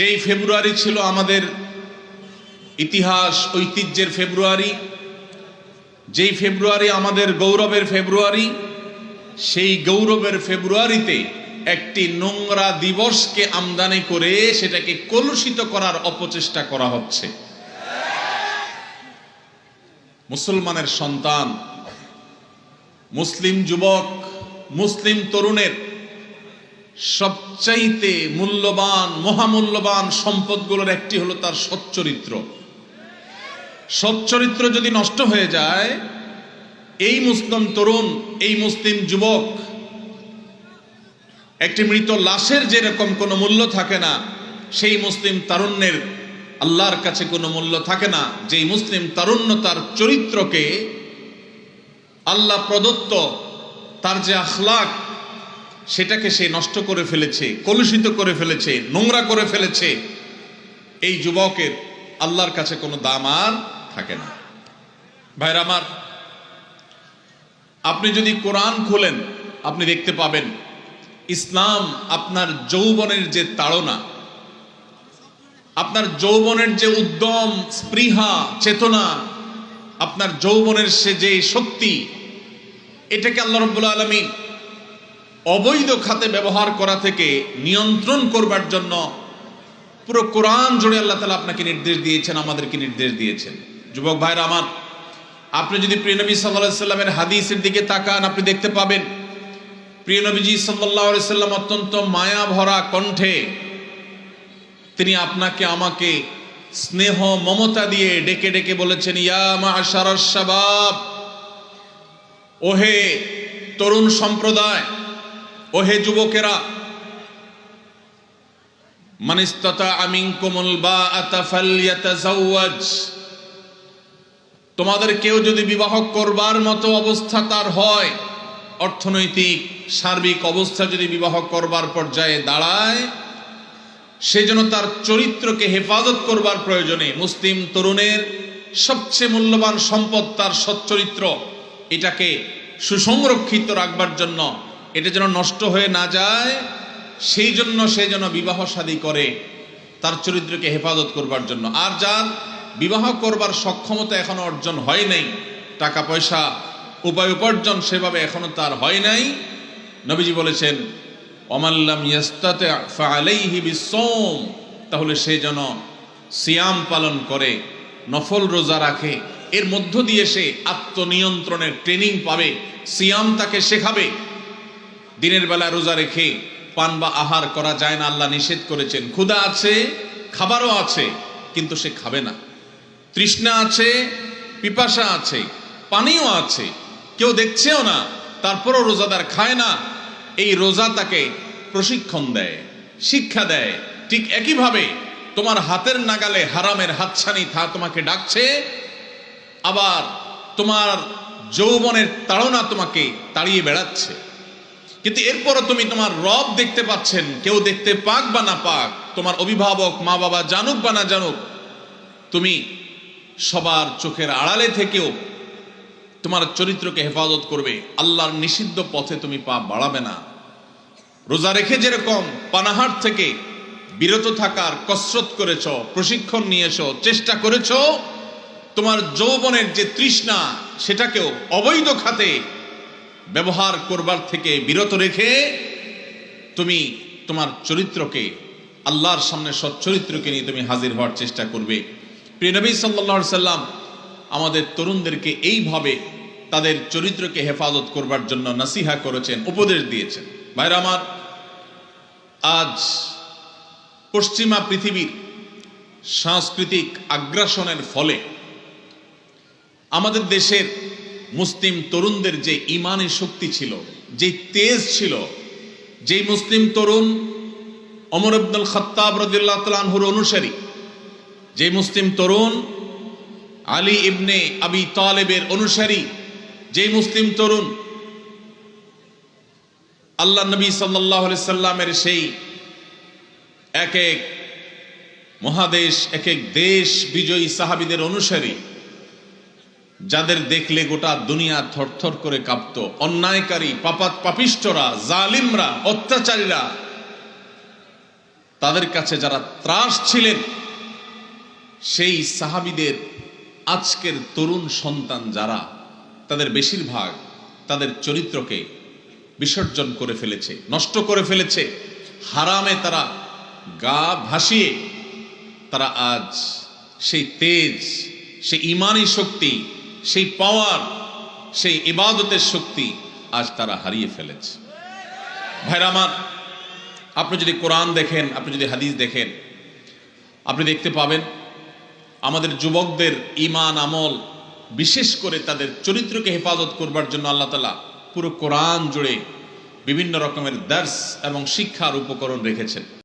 যেই ফেব্রুয়ারি ছিল আমাদের ইতিহাস, ঐতিহ্যের ফেব্রুয়ারি, যেই ফেব্রুয়ারি আমাদের গৌরবের ফেব্রুয়ারি, সেই গৌরবের ফেব্রুয়ারিতে একটি নোংরা দিবসকে আমদানি করে সেটাকে কলুষিত করার অপচেষ্টা করা হচ্ছে। মুসলমানের সন্তান, মুসলিম যুবক, মুসলিম তরুণের সবচাইতে মূল্যবান, মহামূল্যবান সম্পদগুলোর একটি হলো তার সচ্চরিত্র। সচ্চরিত্র যদি নষ্ট হয়ে যায়, এই মুসলিম তরুণ, এই মুসলিম যুবক, একটি মৃত লাশের যেরকম কোনো মূল্য থাকে না, সেই মুসলিম তারুণ্যের আল্লাহর কাছে কোনো মূল্য থাকে না। যেই মুসলিম তারুণ্য তার চরিত্রকে আল্লাহ প্রদত্ত, তার যে আখলাক সেটাকে সে নষ্ট করে ফেলেছে, কলুষিত করে ফেলেছে, নোংরা করে ফেলেছে। এই যুবকের আল্লাহর কাছে কোনো দাম আর থাকে না। ভাইরা আমার, আপনি যদি কোরআন খোলেন, আপনি দেখতে পাবেন, ইসলাম আপনার যৌবনের যে তাড়না, আপনার যৌবনের যে উদ্যম, স্পৃহা, চেতনা, আপনার যৌবনের সে যে শক্তি, এটাকে আল্লাহ রব্বুল আলমী অবৈধ খাতে ব্যবহার করা থেকে নিয়ন্ত্রণ করবার জন্য পুরো কোরআন জুড়ে আল্লাহ তালা আপনাকে নির্দেশ দিয়েছেন, আমাদেরকে নির্দেশ দিয়েছেন। যুবক ভাইরা আমার, আপনি যদি প্রিয়নবী সাল্লাহ সাল্লামের হাদিসের দিকে তাকান, আপনি দেখতে পাবেন প্রিয়নবীজি সাল্লাহ সাল্লাম অত্যন্ত মায়া ভরা কণ্ঠে তিনি আপনাকে, আমাকে স্নেহ, মমতা দিয়ে ডেকে ডেকে বলেছেন, ইয়া ওহে তরুণ সম্প্রদায় ওহে যুবকেরা তোমাদের কেউ যদি বিবাহ করবার মতো অবস্থা তার হয়, অর্থনৈতিক, সার্বিক অবস্থা যদি বিবাহ করবার পর্যায়ে দাঁড়ায়, সে যেন তার চরিত্রকে হেফাজত করবার প্রয়োজনে মুসলিম তরুণের সবচেয়ে মূল্যবান সম্পদ তার সচ্চরিত্র, এটাকে সুসংরক্ষিত রাখবার জন্য এটা যেন নষ্ট হয়ে না যায়, সেই জন্য সে যেন বিবাহ শাদী করে, তার চরিত্রকে হেফাজত করবার জন্য। আর যার বিবাহ করবার সক্ষমতা এখনও অর্জন হয় নাই, টাকা পয়সা, উপায় উপার্জন সেভাবে এখনও তার হয় নাই, নবীজি বলেছেন অমাল্লাম ইয়াস্তাতে ফালাইহি বিসোম তাহলে সে যেন সিয়াম পালন করে, নফল রোজা রাখে, এর মধ্য দিয়ে সে আত্মনিয়ন্ত্রণের ট্রেনিং পাবে, সিয়াম তাকে শেখাবে দিনের বেলা রোজা রেখে পান বা আহার করা যায় না, আল্লাহ নিষেধ করেছেন। ক্ষুধা আছে, খাবারও আছে, কিন্তু সে খাবে না। তৃষ্ণা আছে, পিপাসা আছে, পানিও আছে, কেউ দেখছেও না, তারপরও রোজাদার খায় না। এই রোজা তাকে প্রশিক্ষণ দেয়, শিক্ষা দেয়। ঠিক একইভাবে তোমার হাতের নাগালে হারামের হাতছানি থা, তোমাকে ডাকছে, আবার তোমার যৌবনের তাড়না তোমাকে তাড়িয়ে বেড়াচ্ছে। কিন্তু এরপরও তুমি তোমার রব দেখতে পাচ্ছেন। কেউ দেখতে পাক বা না পাক, তোমার অভিভাবক, মা বাবা জানুক বা না জানুক, তুমি সবার চোখের আড়ালে থেকেও তোমার চরিত্রকে হেফাজত করবে। আল্লাহর নিষিদ্ধ পথে তুমি পা বাড়াবে না। রোজা রেখে যেরকম পানাহার থেকে বিরত থাকার কসরত করেছ, প্রশিক্ষণ নিয়েছ, চেষ্টা করেছ, তোমার যৌবনের যে তৃষ্ণা, সেটাকেও অবৈধ খাতে ব্যবহার করবার থেকে বিরত রেখে তুমি তোমার চরিত্রকে, আল্লাহর সামনে সৎ চরিত্রকে নিয়ে তুমি হাজির হওয়ার চেষ্টা করবে। প্রিয় নবী সাল্লাহ সাল্লাম আমাদের তরুণদেরকে এইভাবে তাদের চরিত্রকে হেফাজত করবার জন্য নাসিহা করেছেন, উপদেশ দিয়েছেন। ভাইরা আমার, আজ পশ্চিমা পৃথিবীর সাংস্কৃতিক আগ্রাসনের ফলে আমাদের দেশের মুসলিম তরুণদের যে ইমানের শক্তি ছিল যে তেজ ছিল, যেই মুসলিম তরুণ অমর আব্দুল খত্তাব রদুল্লাহ তালহুর অনুসারী যে মুসলিম তরুণ আলী ইবনে আবি তালেবের অনুসারী যে মুসলিম তরুণ আল্লাহ নবী সাল্লাহ সাল্লামের সেই এক এক মহাদেশ, এক এক দেশ বিজয়ী সাহাবিদের অনুসারী যাদের দেখলে গোটা দুনিয়া থরথর করে কাঁপত, অন্যায়কারী, পাপাত পাপিষ্টরা জালিমরা, অত্যাচারীরা, তাদের কাছে যারা ত্রাস ছিলেন, সেই সাহাবিদের আজকের তরুণ সন্তান যারা, তাদের বেশিরভাগ তাদের চরিত্রকে বিসর্জন করে ফেলেছে, নষ্ট করে ফেলেছে, হারামে তারা গা ভাসিয়ে, তারা আজ সেই তেজ, সেই ইমানি শক্তি সেই পাওয়ার সেই ইবাদতের শক্তি আজ তারা হারিয়ে ফেলেছে। ভাইরা আমার, আপনি যদি কোরআন দেখেন, আপনি যদি হাদিস দেখেন, আপনি দেখতে পাবেন আমাদের যুবকদের ইমান আমল বিশেষ করে তাদের চরিত্রকে হেফাজত করবার জন্য আল্লাহ তালা পুরো কোরআন জুড়ে বিভিন্ন রকমের দার্স এবং শিক্ষার উপকরণ রেখেছেন।